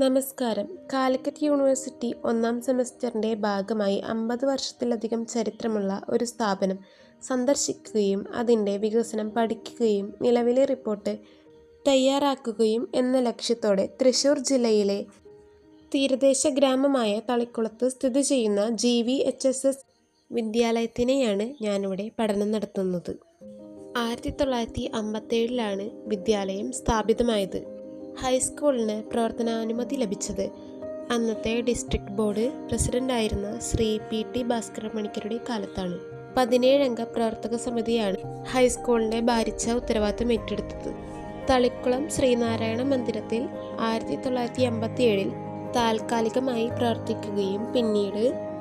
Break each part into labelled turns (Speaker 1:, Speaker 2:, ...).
Speaker 1: നമസ്കാരം. കാലിക്കറ്റ് യൂണിവേഴ്സിറ്റി ഒന്നാം സെമസ്റ്ററിന്റെ ഭാഗമായി അമ്പത് വർഷത്തിലധികം ചരിത്രമുള്ള ഒരു സ്ഥാപനം സന്ദർശിക്കുകയും അതിന്റെ വികസനം പഠിക്കുകയും നിലവിലെ റിപ്പോർട്ട് തയ്യാറാക്കുകയും എന്ന ലക്ഷ്യത്തോടെ തൃശൂർ ജില്ലയിലെ തീരദേശ ഗ്രാമമായ തളിക്കുളത്ത് സ്ഥിതി ചെയ്യുന്ന G V H S S വിദ്യാലയത്തിനെയാണ് ഞാനിവിടെ പഠനം നടത്തുന്നത്. ആയിരത്തി തൊള്ളായിരത്തി അമ്പത്തേഴിലാണ് വിദ്യാലയം സ്ഥാപിതമായത്. ഹൈസ്കൂളിന് പ്രവർത്തനാനുമതി ലഭിച്ചത്. അന്നത്തെ ഡിസ്ട്രിക്ട് ബോർഡ് പ്രസിഡന്റായിരുന്ന ശ്രീ പി ടി ഭാസ്കര മണിക്കരുടെ കാലത്താണ്. പതിനേഴംഗ പ്രവർത്തക സമിതിയാണ് ഹൈസ്കൂളിന്റെ ഭാരിച്ച ഉത്തരവാദിത്തം ഏറ്റെടുത്തത്. തളിക്കുളം ശ്രീനാരായണ മന്ദിരത്തിൽ ആയിരത്തി തൊള്ളായിരത്തി എൺപത്തി ഏഴിൽ താൽക്കാലികമായി പ്രവർത്തിക്കുകയും പിന്നീട്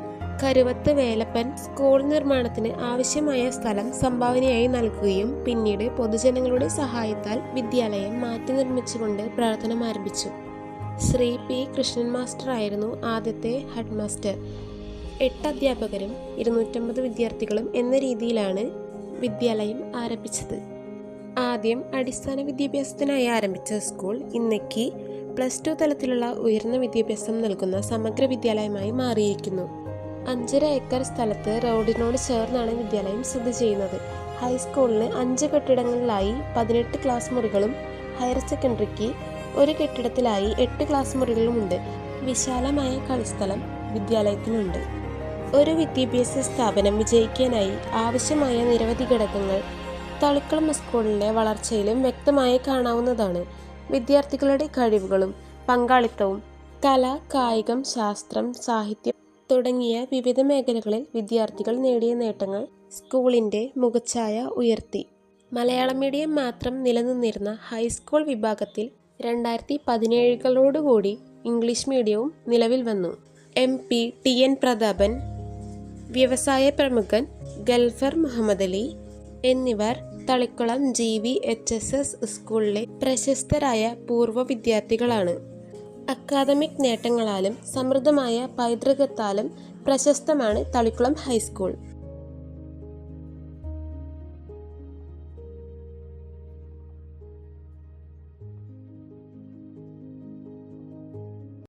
Speaker 1: കരുവത്ത് വേലപ്പൻ സ്കൂൾ നിർമ്മാണത്തിന് ആവശ്യമായ സ്ഥലം സംഭാവനയായി നൽകുകയും പിന്നീട് പൊതുജനങ്ങളുടെ സഹായത്താൽ വിദ്യാലയം മാറ്റി നിർമ്മിച്ചുകൊണ്ട് പ്രവർത്തനം ആരംഭിച്ചു. ശ്രീ പി കൃഷ്ണൻ മാസ്റ്റർ ആയിരുന്നു ആദ്യത്തെ ഹെഡ് മാസ്റ്റർ എട്ട് അധ്യാപകരും ഇരുന്നൂറ്റമ്പത് വിദ്യാർത്ഥികളും എന്ന രീതിയിലാണ് വിദ്യാലയം ആരംഭിച്ചത്. ആദ്യം അടിസ്ഥാന വിദ്യാഭ്യാസത്തിനായി ആരംഭിച്ച സ്കൂൾ ഇന്നേക്ക് പ്ലസ് ടു തലത്തിലുള്ള ഉയർന്ന വിദ്യാഭ്യാസം നൽകുന്ന സമഗ്ര വിദ്യാലയമായി മാറിയിരിക്കുന്നു. അഞ്ചര ഏക്കർ സ്ഥലത്ത് റോഡിനോട് ചേർന്നാണ് വിദ്യാലയം സ്ഥിതി ചെയ്യുന്നത്. ഹൈസ്കൂളിന് അഞ്ച് കെട്ടിടങ്ങളിലായി പതിനെട്ട് ക്ലാസ് മുറികളും ഹയർ സെക്കൻഡറിക്ക് ഒരു കെട്ടിടത്തിലായി എട്ട് ക്ലാസ് മുറികളുമുണ്ട്. വിശാലമായ കളിസ്ഥലം വിദ്യാലയത്തിനുണ്ട്. ഒരു വിദ്യാഭ്യാസ സ്ഥാപനം വിജയിക്കാനായി ആവശ്യമായ നിരവധി ഘടകങ്ങൾ തളിക്കളം സ്കൂളിന്റെ വളർച്ചയിലും വ്യക്തമായി കാണാവുന്നതാണ്. വിദ്യാർത്ഥികളുടെ കഴിവുകളും പങ്കാളിത്തവും കല കായികം ശാസ്ത്രം സാഹിത്യം തുടങ്ങിയ വിവിധ മേഖലകളിൽ വിദ്യാർത്ഥികൾ നേടിയ നേട്ടങ്ങൾ സ്കൂളിന്റെ മുഖച്ഛായ ഉയർത്തി. മലയാളം മീഡിയം മാത്രം നിലനിന്നിരുന്ന ഹൈസ്കൂൾ വിഭാഗത്തിൽ രണ്ടായിരത്തി പതിനേഴുകളോടുകൂടി ഇംഗ്ലീഷ് മീഡിയവും നിലവിൽ വന്നു. M P T N Prathapan വ്യവസായ പ്രമുഖൻ ഗൽഫർ മുഹമ്മദ് അലി എന്നിവർ Thalikulam G V H S S സ്കൂളിലെ പ്രശസ്തരായ പൂർവ വിദ്യാർത്ഥികളാണ്. അക്കാദമിക് നേട്ടങ്ങളാലും സമൃദ്ധമായ പൈതൃകത്താലും പ്രശസ്തമാണ് തളിക്കുളം ഹൈസ്കൂൾ.